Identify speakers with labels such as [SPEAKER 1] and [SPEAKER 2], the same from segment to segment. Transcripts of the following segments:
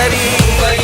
[SPEAKER 1] Maria.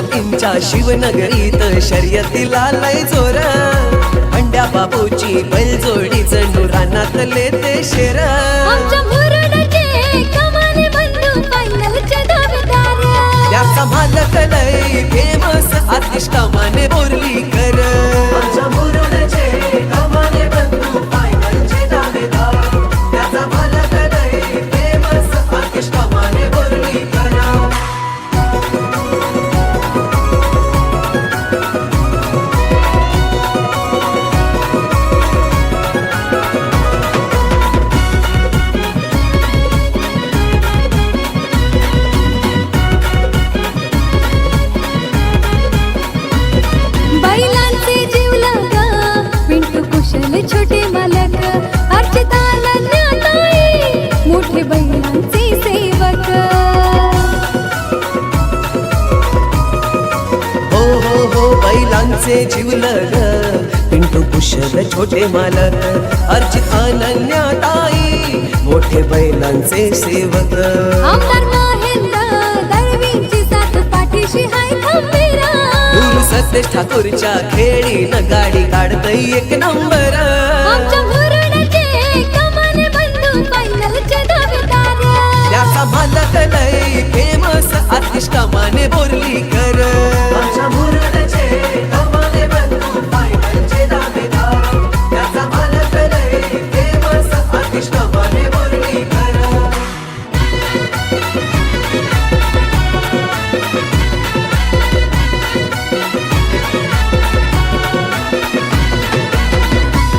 [SPEAKER 1] आमच्या
[SPEAKER 2] शिवनगरीत शर्यतीला लय जोर. अंड्या बाबूची बैलजोडी जणू रानातले ते शेर त्याचा मालक लय फेमस आतिश कामाने
[SPEAKER 3] बैलांचे जिवलग पिंटू कुशल छोटे मालक
[SPEAKER 2] अर्जित अनन्या ताई मोठे बैलांचे सेवक. सतेज ठाकूरच्या खेळी न गाडी काढत एक नंबर. त्याचा मला